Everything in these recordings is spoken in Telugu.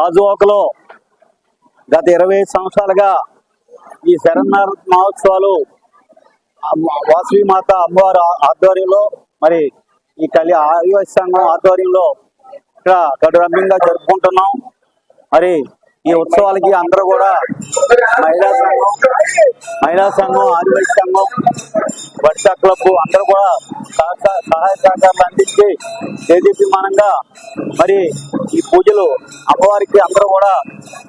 గాజువాకలో గత ఇరవై సంవత్సరాలుగా ఈ శరణార మహోత్సవాలు వాసవి మాత అమ్మవారి ఆధ్వర్యంలో మరి ఈ కలి ఆదివాసీ సంఘం ఆధ్వర్యంలో ఇక్కడ గడురంభంగా జరుపుకుంటున్నాం. మరి ఈ ఉత్సవాలకి అందరూ కూడా మహిళా సంఘం మహిళా సంఘం ఆదివాసీ సంఘం బడ్సా క్లబ్ అందరూ కూడా సహాయ సహకారాలు అందించి తేదీప్యమానంగా మరి ఈ పూజలు అమ్మవారికి అందరూ కూడా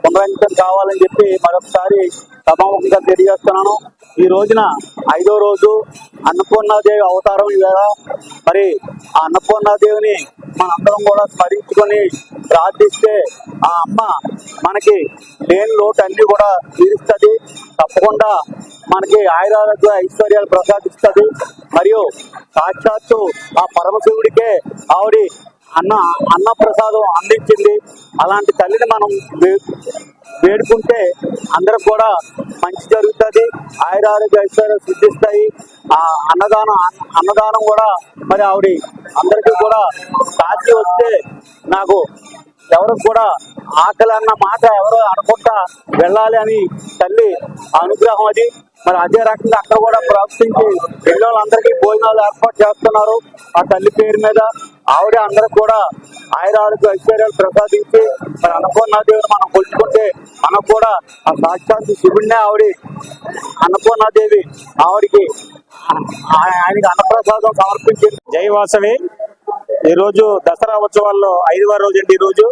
పునరంకితం కావాలని చెప్పి మరొకసారి సభాముఖంగా తెలియజేస్తున్నాను. ఈ రోజున ఐదో రోజు అన్నపూర్ణాదేవి అవతారం వేళ మరి ఆ అన్నపూర్ణాదేవిని మనందరం కూడా స్మరించుకొని ప్రార్థిస్తే ఆ అమ్మ మనకి లేని లోటు అన్ని కూడా తీరుస్తుంది. తప్పకుండా మనకి ఆయురారోగ్య ఐశ్వర్యాలు ప్రసాదిస్తుంది. మరియు సాక్షాత్తు ఆ పరమశివుడికే ఆవిడ అన్న అన్న ప్రసాదం అందించింది. అలాంటి తల్లిని మనం వేడుకుంటే అందరికి కూడా మంచి జరుగుతుంది. ఆయురారోగ్య ఐశ్వర్యాలు సిద్ధిస్తాయి. ఆ అన్నదానం అన్నదానం కూడా మరి ఆవిడ అందరికీ కూడా సాక్షి వస్తే నాకు ఎవరికి కూడా ఆకలి అన్న మాట ఎవరు అనుకుంటా వెళ్ళాలి అని తల్లి అనుగ్రహం అది. మరి అదే రకంగా అక్కడ కూడా ప్రవర్తించి పిల్లలందరికీ భోజనాలు ఏర్పాటు చేస్తున్నారు ఆ తల్లి పేరు మీద. ఆవిడ అందరూ కూడా ఆయురాలకు ఐశ్వర్యాలు ప్రసాదించి మరి అన్నపూర్ణాదేవిని మనం కొలుచుకుంటే మనకు కూడా ఆ సాక్షాత్ శివుడినే ఆవిడ అన్నపూర్ణాదేవి ఆవిడికి ఆయనకి అన్నప్రసాదం సమర్పించింది. జై వాసవి. ఈ రోజు దసరా ఉత్సవాల్లో ఐదవ రోజు అండి ఈ రోజు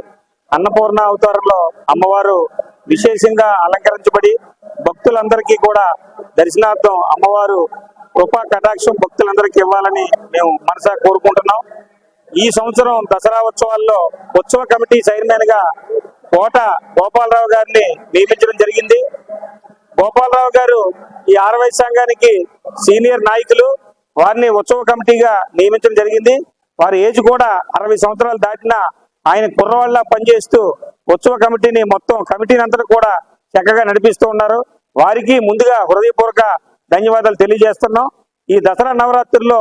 అన్నపూర్ణ అవతారంలో అమ్మవారు విశేషంగా అలంకరించబడి భక్తులందరికీ కూడా దర్శనార్థం అమ్మవారు కృపా కటాక్షం భక్తులందరికీ ఇవ్వాలని మేము మనసా కోరుకుంటున్నాం. ఈ సంవత్సరం దసరా ఉత్సవాల్లో ఉత్సవ కమిటీ చైర్మన్గా కోట గోపాలరావు గారిని నియమించడం జరిగింది. గోపాలరావు గారు ఈ ఆరవై సంఘానికి సీనియర్ నాయకులు. వారిని ఉత్సవ కమిటీగా నియమించడం జరిగింది. వారి ఏజ్ కూడా అరవై సంవత్సరాలు దాటిన ఆయన కుర్రవాళ్ళ పనిచేస్తూ ఉత్సవ కమిటీని మొత్తం కమిటీని అంతా కూడా చక్కగా నడిపిస్తూ ఉన్నారు. వారికి ముందుగా హృదయపూర్వక ధన్యవాదాలు తెలియజేస్తున్నాం. ఈ దసరా నవరాత్రుల్లో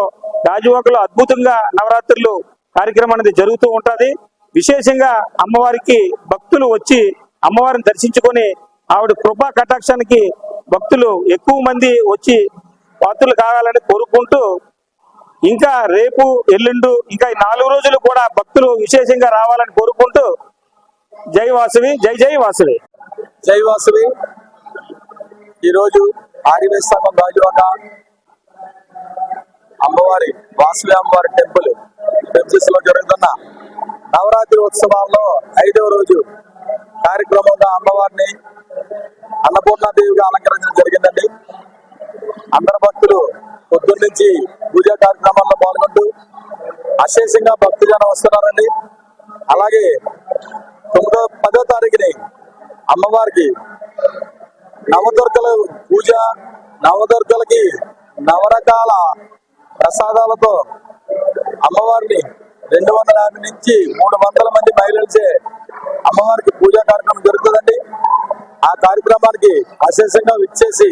రాజువాకలో అద్భుతంగా నవరాత్రులు కార్యక్రమం అనేది జరుగుతూ ఉంటుంది. విశేషంగా అమ్మవారికి భక్తులు వచ్చి అమ్మవారిని దర్శించుకొని ఆవిడ కృపా కటాక్షానికి భక్తులు ఎక్కువ మంది వచ్చి పాత్రలు కావాలని కోరుకుంటూ ఇంకా రేపు ఎల్లుండు ఇంకా ఈ నాలుగు రోజులు కూడా భక్తులు విశేషంగా రావాలని కోరుకుంటూ జై వాసవి జై జై వాసవి. జై వాసవి. ఈరోజు ఆదివేశ సంఘం రాజువాక అమ్మవారి వాసవి అమ్మవారి టెంపుల్ టెంపుల్స్లో లో జరుగుతున్న నవరాత్రి ఉత్సవాల్లో ఐదవ రోజు కార్యక్రమంగా అమ్మవారిని అన్నపూర్ణాదేవిగా అలంకరించడం జరిగిందండి. అందరు భక్తులు పొద్దున్న నుంచి పూజా కార్యక్రమాల్లో పాల్గొంటూ అశేషంగా భక్తుజనం వస్తున్నారండి. అలాగే తొమ్మిదో పదో తారీఖుని అమ్మవారికి నవదుర్గల పూజ నవదుర్గలకి నవరకాల ప్రసాదాలతో అమ్మవారిని రెండు వందల యాభై నుంచి మూడు వందల మంది మహిళలచే అమ్మవారికి పూజా కార్యక్రమం జరుగుతుందండి. ఆ కార్యక్రమానికి అశేషంగా విచ్చేసి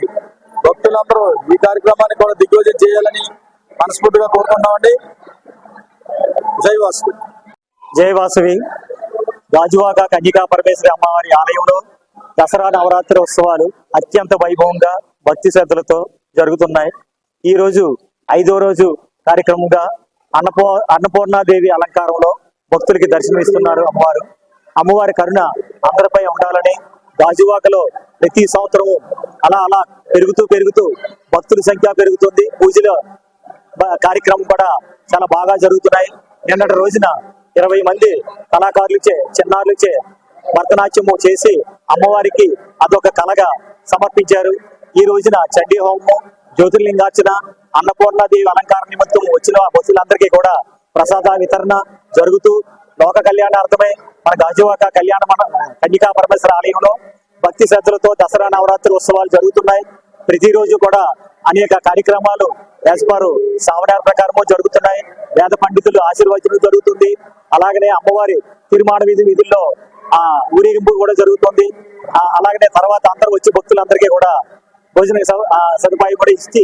భక్తులందరూ ఈ కార్యక్రమాన్ని కూడా దిగ్విజయం చేయాలని మనస్ఫూర్తిగా కోరుకుంటున్నామండి. జై వాసు జై వాసువి. గాజువాక కన్యకా పరమేశ్వరి అమ్మవారి ఆలయంలో దసరా నవరాత్రి ఉత్సవాలు అత్యంత వైభవంగా భక్తి శ్రద్ధలతో జరుగుతున్నాయి. ఈ రోజు ఐదో రోజు కార్యక్రమంగా అన్నపూ అన్నపూర్ణాదేవి అలంకారంలో భక్తులకి దర్శనమిస్తున్నారు అమ్మవారు. అమ్మవారి కరుణ అందరిపై ఉండాలని గాజువాకలో ప్రతి సంవత్సరము అలా అలా పెరుగుతూ పెరుగుతూ భక్తుల సంఖ్య పెరుగుతుంది. పూజలు కార్యక్రమం కూడా చాలా బాగా జరుగుతున్నాయి. నిన్నటి రోజున ఇరవై మంది కళాకారులచే చిన్నారులచే భరతనాట్యము చేసి అమ్మవారికి అదొక కళగా సమర్పించారు. ఈ రోజున చడ్డీ హోమము జ్యోతిర్లింగార్చన అన్నపూర్ణాదేవి అలంకార నిమిత్తం వచ్చిన భక్తులందరికీ కూడా ప్రసాద వితరణ జరుగుతూ లోక కళ్యాణార్థమై మన గాజువాక కళ్యాణ మండ- కన్యకా పరమేశ్వర ఆలయంలో భక్తి శ్రద్ధలతో దసరా నవరాత్రి ఉత్సవాలు జరుగుతున్నాయి. ప్రతిరోజు కూడా అనేక కార్యక్రమాలు వేసపారు సావడాల ప్రకారము జరుగుతున్నాయి. వేద పండితులు ఆశీర్వచనం జరుగుతుంది. అలాగనే అమ్మవారి తీర్మాన విధి విధుల్లో ఆ ఊరేగింపు కూడా జరుగుతుంది. అలాగనే తర్వాత అందరూ వచ్చి భక్తులందరికీ కూడా భోజన ఆ, సదుపాయం కూడా ఇచ్చి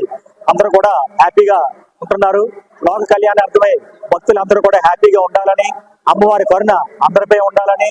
అందరూ కూడా హ్యాపీగా ఉంటున్నారు. లోక కళ్యాణార్థమై భక్తులందరూ కూడా హ్యాపీగా ఉండాలని అమ్మవారి కరుణ అందరిపై ఉండాలని